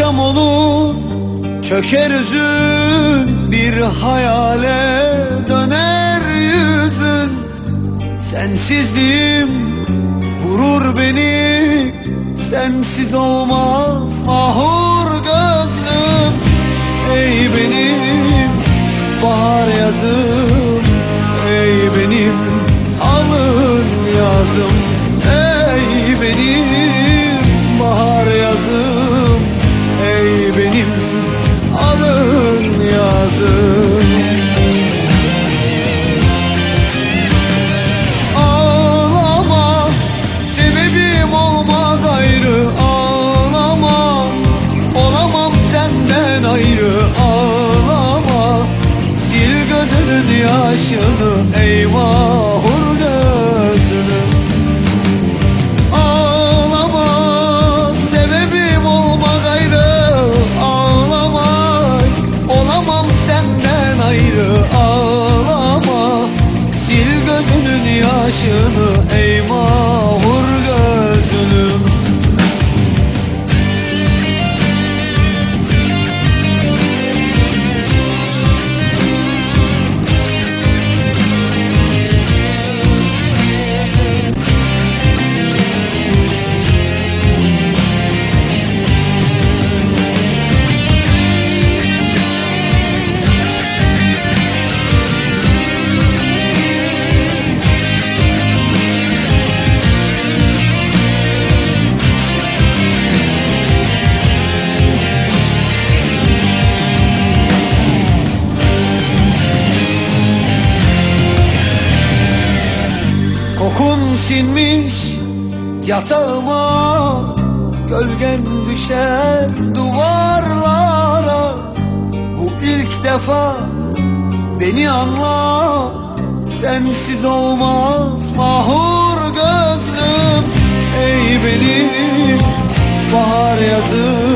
Akşam olur Çöker üzün bir hayale döner yüzün. Sensizliğim vurur beni Sensiz olmaz mahur gözlüm. Ey benim bahar yazım Ey benim alın yazım senden ayrı Ağlama. Sil gözünün yaşını Ey mahur gözünü. Ağlama sebebim olma gayrı Ağlama. Olamam senden ayrı Ağlama. Sil gözünün yaşını Ey Kokun sinmiş yatağıma Gölgen düşer duvarlara. Bu ilk defa beni anla Sensiz olmaz mahur gözlüm. Ey benim bahar yazım